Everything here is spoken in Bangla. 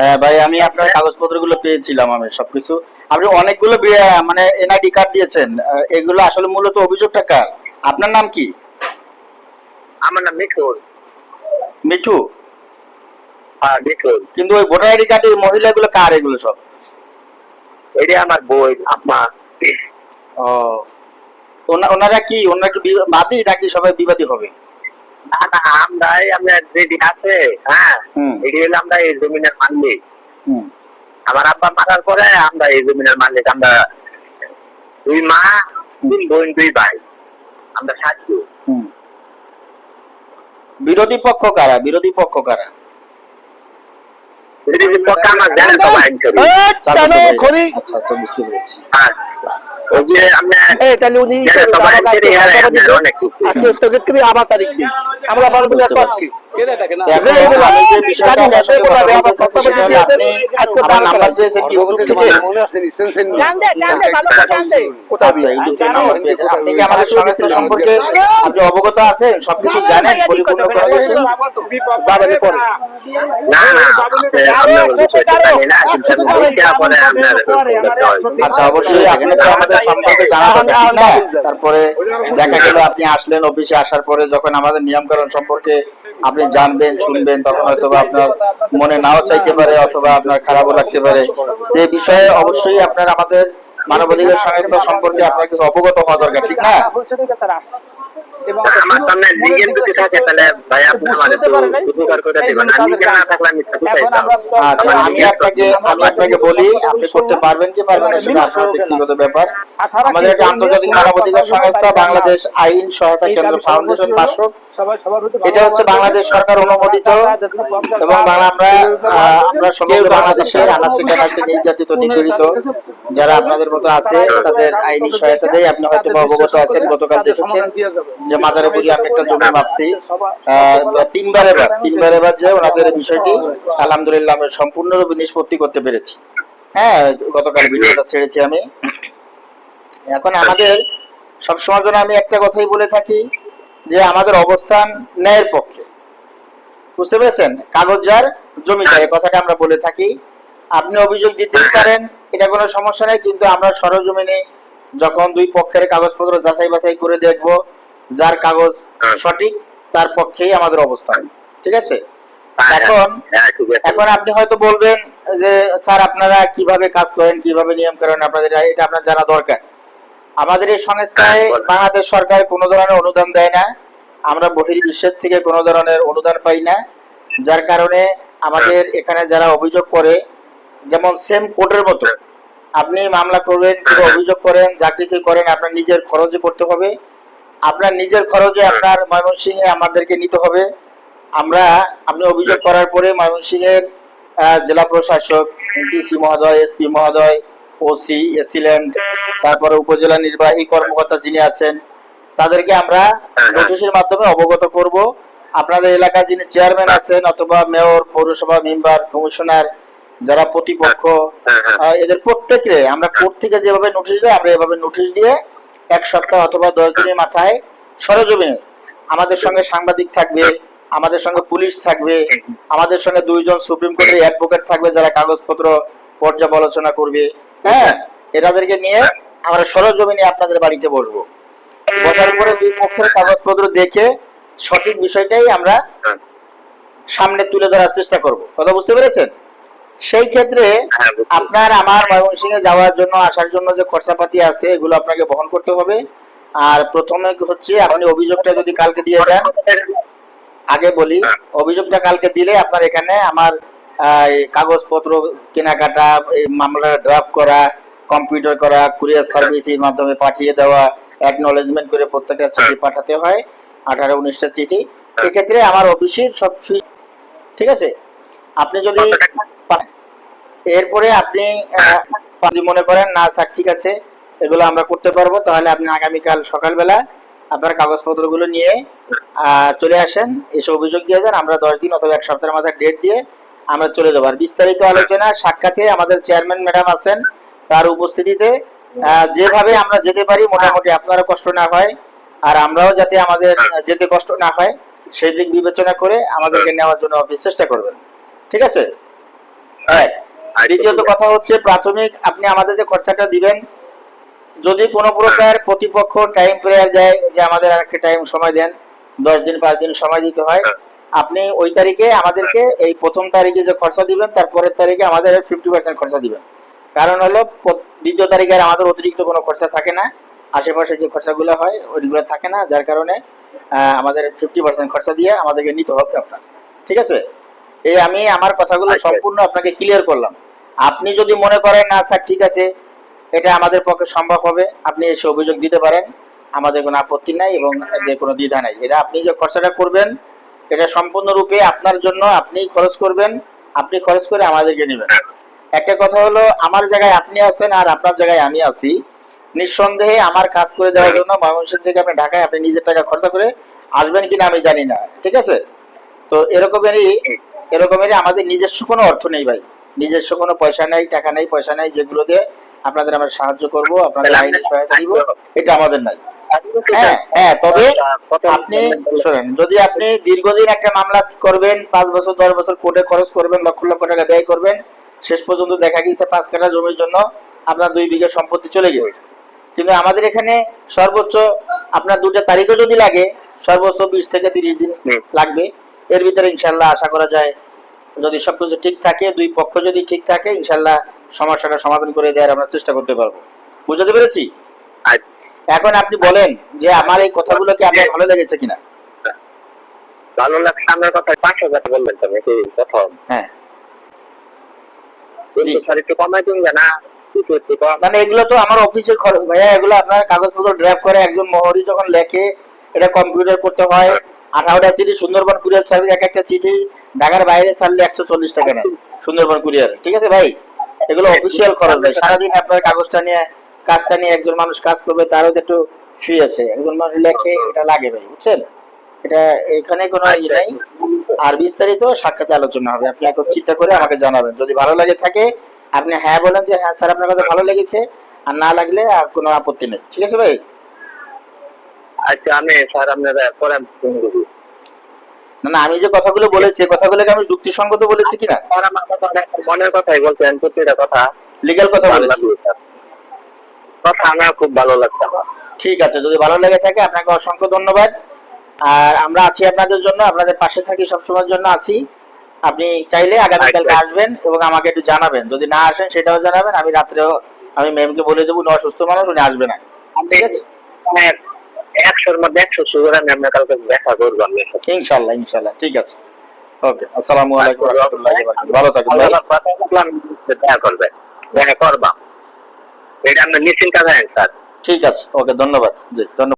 হ্যাঁ ভাই আমি আপনার কাগজপত্রগুলো পেয়েছিলাম আমি সবকিছু। আপনি অনেকগুলো মানে এনআইডি কার্ড দিয়েছেন। এগুলো আসলে মূলত অভিযোগটা কার? আপনার নাম কি? আমার নাম মিঠুন। মিঠু? হ্যাঁ মিঠুন। কিন্তু ওই ভোটার আইডি কার্ডের মহিলাগুলো কার এগুলো সব? এটা আমার বই আপমা ও। ওনারা কি? ওনারা কি বাদী নাকি সবাই বিবাদী হবে? না না আমরা যেটি আছে হ্যাঁ এটি হলো আমরা এই জমিনের মালিক আমার আব্বা মারার পরে আমরা এই জমিনের মালিক আমরা দুই মা তিন বোন দুই ভাই আমরা সাহায্য বিরোধী পক্ষ কারা বিরোধী পক্ষ কারা বিরোধী পক্কা আমার জানে তো আচ্ছা আচ্ছা বুঝতে পেরেছি তাহলে উনি আজকে স্থগিত করে আবার তারিখ আমরা বারো বলে বুঝতে পারছি। সম্পর্কে আপনি অবগত আছেন? সবকিছু জানেন পরিপূর্ণ করে পরে আচ্ছা অবশ্যই এখানে তো আমাদের সম্পর্কে জানা তারপরে দেখা গেল আপনি আসলেন অফিসে আসার পরে যখন আমাদের নিয়মকানুন সম্পর্কে আপনি জানবেন শুনবেন তখন হয়তো আপনার মনে নাও চাইতে পারে অথবা আপনার খারাপও লাগতে পারে। যে বিষয়ে অবশ্যই আপনার আমাদের মানবাধিকার সংস্থা সম্পর্কে আপনার কিছু অবগত হওয়া দরকার ঠিক না? আমি আচ্ছা আমি আপনাকে আমি আপনাকে বলি আপনি করতে পারবেন কি পারবেন না সেটা আপনার ব্যক্তিগত ব্যাপার। আমাদের একটা আন্তর্জাতিক মানবাধিকার সংস্থা বাংলাদেশ আইন সহায়তা কেন্দ্র ফাউন্ডেশন পাঁচশো এটা হচ্ছে বাংলাদেশ সরকার অনুমোদিত এবং আমরা আহ, আমরা সমগ্র বাংলাদেশের আনাচে কানাচে নির্যাতিত নিপীড়িত যারা আপনাদের মতো আছে তাদের আইনি সহায়তা দেয় আপনি হয়তো অবগত আছেন গতকাল দেখেছেন যে মাদারীপুরে আমি একটা জমি মাপছি। তিনবার এবার তিনবার এবার যে ওনাদের বিষয়টি আলহামদুলিল্লাহ আমি সম্পূর্ণরূপে নিষ্পত্তি করতে পেরেছি। হ্যাঁ গতকাল ভিডিওটা ছেড়েছি আমি। এখন আমাদের সবসময় জন্য আমি একটা কথাই বলে থাকি যে আমাদের অবস্থান ন্যায়ের পক্ষে। বুঝতে পেরেছেন? কাগজ যার জমিদার এই কথাটা আমরা বলে থাকি। আপনি অভিযোগ দিতেই পারেন এটা কোনো সমস্যা নেই কিন্তু আমরা সরজমিনে যখন দুই পক্ষের কাগজপত্র যাচাই বাছাই করে দেখব যার কাগজ সঠিক তার পক্ষেই আমাদের অবস্থান ঠিক আছে? এখন হ্যাঁ ঠিক আছে। এখন আপনি হয়তো বলবেন যে স্যার আপনারা কীভাবে কাজ করেন কীভাবে নিয়ম করেন আপনাদের এটা আপনার জানা দরকার। আমাদের এই সংস্থায় হ্যাঁ, বাংলাদেশ সরকার কোনো ধরনের অনুদান দেয় না। আমরা বহির্বিশ্বের থেকে কোনো ধরনের অনুদান পাই না। যার কারণে আমাদের এখানে যারা অভিযোগ করে যেমন সেম কোর্টের মতো আপনি মামলা করবেন কিংবা অভিযোগ করেন যা কিছু করেন আপনার নিজের খরচে করতে হবে। আপনার নিজের খরচে আপনার ময়মনসিংহে আমাদেরকে নিতে হবে। আমরা আপনি অভিযোগ করার পরে ময়মনসিংহের জেলা প্রশাসক ডিসি মহোদয় এসপি মহোদয় ওসি এসিল্যান্ড তারপরে উপজেলা নির্বাহী কর্মকর্তা যিনি আছেন, তাদেরকে আমরা নোটিশের মাধ্যমে অবগত করব। আপনাদের এলাকায় যিনি চেয়ারম্যান আছেন অথবা মেয়র পৌরসভা মেম্বার কমিশনার যারা প্রতিপক্ষ এদের প্রত্যেকরে আমরা কোর্ট থেকে যেভাবে নোটিশ দেয়, আমরা এভাবে নোটিশ দিয়ে এক সপ্তাহ অথবা দশ দিনের মাথায় সরজমিনে আমাদের সঙ্গে সাংবাদিক থাকবে, আমাদের সঙ্গে পুলিশ থাকবে, আমাদের সঙ্গে দুইজন সুপ্রিম কোর্টের অ্যাডভোকেট থাকবে যারা কাগজপত্র পর্যালোচনা করবে। হ্যাঁ এরাদেরকে নিয়ে আমরা সরজমিনে আপনাদের বাড়িতে বসবো। বসার পরে দুই পক্ষের কাগজপত্র দেখে সঠিক বিষয়টাই আমরা সামনে তুলে ধরার চেষ্টা করব। কথা বুঝতে পেরেছেন? সেই ক্ষেত্রে হ্যাঁ, আপনার আমার ময়মনসিংহে যাওয়ার জন্য আসার জন্য যে খরচাপাতি আছে এগুলো আপনাকে বহন করতে হবে। আর প্রথমে হচ্ছে আপনি অভিযোগটা যদি কালকে দিয়ে দেন আগে বলি অভিযোগটা কালকে দিলে আপনার এখানে আমার কাগজপত্র কেনাকাটা এই মামলা ড্রাফট করা কম্পিউটার করা কুরিয়ার সার্ভিসের মাধ্যমে পাঠিয়ে দেওয়া অ্যাকনোলেজমেন্ট করে প্রত্যেকটা চিঠি পাঠাতে হয় আঠারো উনিশটা চিঠি। এক্ষেত্রে আমার অফিসের সব ফি ঠিক আছে? আপনি যদি এরপরে আপনি যদি মনে করেন না স্যার ঠিক আছে এগুলো আমরা করতে পারব তাহলে আপনি আগামীকাল সকালবেলা আপনার কাগজপত্রগুলো নিয়ে আহ, চলে আসেন এসে অভিযোগ দিয়ে যান আমরা দশ দিন অথবা এক সপ্তাহের মাথায় ডেট দিয়ে আমরা চলে যাব। আর বিস্তারিত আলোচনা সাক্ষাতে আমাদের চেয়ারম্যান ম্যাডাম আছেন তার উপস্থিতিতে। যেভাবে আমরা যেতে পারি মোটামুটি আপনারও কষ্ট না হয় আর আমরাও যাতে আমাদের যেতে কষ্ট না হয় সেই দিক বিবেচনা করে আমাদেরকে নেওয়ার জন্য অফিস চেষ্টা করবেন। ঠিক আছে? দ্বিতীয়ত কথা হচ্ছে প্রাথমিক আপনি আমাদের যে খরচাটা দিবেন যদি কোনো প্রকার প্রতিপক্ষ টাইম প্রেয়ার দেয় যে আমাদের আর একটা টাইম সময় দেন দশ দিন পাঁচ দিন সময় দিতে হয়। আপনি ওই তারিখে আমাদেরকে এই প্রথম তারিখে যে খরচা দিবেন তার পরের তারিখে আমাদের ফিফটি পার্সেন্ট খরচা দিবেন। কারণ হলো দ্বিতীয় তারিখে আর আমাদের অতিরিক্ত কোনো খরচা থাকে না। আশেপাশে যে খরচাগুলো হয় ওইগুলো থাকে না যার কারণে আমাদের ফিফটি পার্সেন্ট খরচা দিয়ে আমাদেরকে নিতে হবে আপনার। ঠিক আছে? এই আমি আমার কথাগুলো। সম্পূর্ণ আপনাকে ক্লিয়ার করলাম। আপনি যদি মনে করেন না স্যার ঠিক আছে এটা আমাদের পক্ষে সম্ভব হবে আপনি এসে অভিযোগ দিতে পারেন। আমাদের কোনো আপত্তি নাই এবং এদের কোনো দ্বিধা নাই। এটা আপনি যে খরচাটা করবেন এটা সম্পূর্ণরূপে আপনার জন্য আপনি খরচ করবেন আপনি খরচ করে আমাদেরকে নেবেন। একটা কথা হলো আমার জায়গায় আপনি আছেন আর আপনার জায়গায় আমি আছি। নিঃসন্দেহে আমার কাজ করে দেওয়ার জন্য ময়মনসিংহ থেকে আপনি ঢাকায় আপনি নিজের টাকা খরচা করে আসবেন কিনা আমি জানি না ঠিক আছে? তো এরকমেরই এরকমেরই আমাদের নিজস্ব কোনো অর্থ নেই ভাই। নিজস্ব কোনো পয়সা নেই টাকা নেই পয়সা নেই যেগুলো দিয়ে আপনাদের আমরা সাহায্য করব আপনাদের আইনি সহায়তা দিব এটা আমাদের নাই। হ্যাঁ হ্যাঁ তবে আপনি শোনেন যদি আপনি দীর্ঘদিন একটা মামলা করবেন পাঁচ বছর দশ বছর কোর্টে খরচ করবেন লক্ষ লক্ষ টাকা ব্যয় করবেন শেষ পর্যন্ত দেখা গেছে পাঁচ কাঠা জমির জন্য আপনার দুই বিঘা সম্পত্তি চলে গেছে। কিন্তু আমাদের এখানে সর্বোচ্চ আপনার দুটো তারিখও যদি লাগে সর্বোচ্চ বিশ থেকে তিরিশ দিন লাগবে। এর ভিতরে ইনশাল্লাহ আশা করা যায় যদি সবকিছু ঠিক থাকে দুই পক্ষ যদি ঠিক থাকে ইনশাল্লাহ সমস্যাটা সমাধান করে দেওয়ার আমরা চেষ্টা করতে পারব। বুঝতে পেরেছি? এখন আপনি বলেন যে আমার এই কথাগুলো কি আপনার ভালো লেগেছে কিনা? ভালো লাগছে আপনার কথা পাঁচ হাজার বলবেন তো নাকি প্রথম হ্যাঁ। একটু কমাই দিন না মানে এগুলো তো আমার অফিসের খরচ ভাইয়া এগুলো আপনার কাগজপত্র ড্রাফট করে একজন মোহরি যখন লেখে এটা কম্পিউটার করতে হয়। আঠারোটা চিঠি সুন্দরবন কুরিয়ার সার্ভিস এক একটা চিঠি ঢাকার বাইরে ছাড়লে একশো চল্লিশ টাকা নেয় সুন্দরবন কুরিয়ার ঠিক আছে ভাই? এগুলো অফিসিয়াল খরচ ভাই। সারাদিন আপনার কাগজটা নিয়ে কাজটা নিয়ে একজন মানুষ কাজ করবে তারও একটু ফি আছে। একজন মানুষ লেখে এটা লাগে ভাই বুঝছেন? এটা এখানে কোনো ই নাই। আর বিস্তারিত সাক্ষাতে আলোচনা হবে। আপনি এখন চিন্তা করে আমাকে জানাবেন। যদি ভালো লাগে থাকে আপনি হ্যাঁ বলেন যে হ্যাঁ স্যার আপনার কথা ভালো লেগেছে। আর না লাগলে আর কোনো আপত্তি নেই। ঠিক আছে ভাই? আচ্ছা আমি স্যার আপনারা পরে না না আমি যে কথাগুলো বলেছি কথাগুলোকে আমি যুক্তিসঙ্গত বলেছি কিনা? স্যার আমার কথা মনের কথাই বলছেন প্রতিটা কথা। লিগ্যাল কথা বলেছি। কথা আমার খুব ভালো লাগছে ঠিক আছে যদি ভালো লেগে থাকে আপনাকে অসংখ্য ধন্যবাদ। আর আমরা আছি আপনাদের জন্য আপনাদের পাশে থাকি সবসময়ের জন্য আছি। আপনি চাইলে আগামীকালকে আচ্ছা। আসবেন এবং আমাকে একটু জানাবেন। যদি না আসেন সেটাও জানাবেন। আমি রাত্রেও আমি ম্যামকে বলে দেবো উনি অসুস্থ মানুষ উনি আসবে না। ঠিক আছে? হ্যাঁ, একশোর মধ্যে একশো সুগার আমি আপনার কালকে দেখা করব ইনশাল্লাহ ইনশাল্লাহ। ঠিক আছে। ওকে আসসালামু আলাইকুম বারাকাতুহু। ভালো থাকবেন দেখা করবেন দেখা করবা। এটা আপনার নিশ্চিন্ত ঠিক আছে ওকে ধন্যবাদ। জি ধন্যবাদ।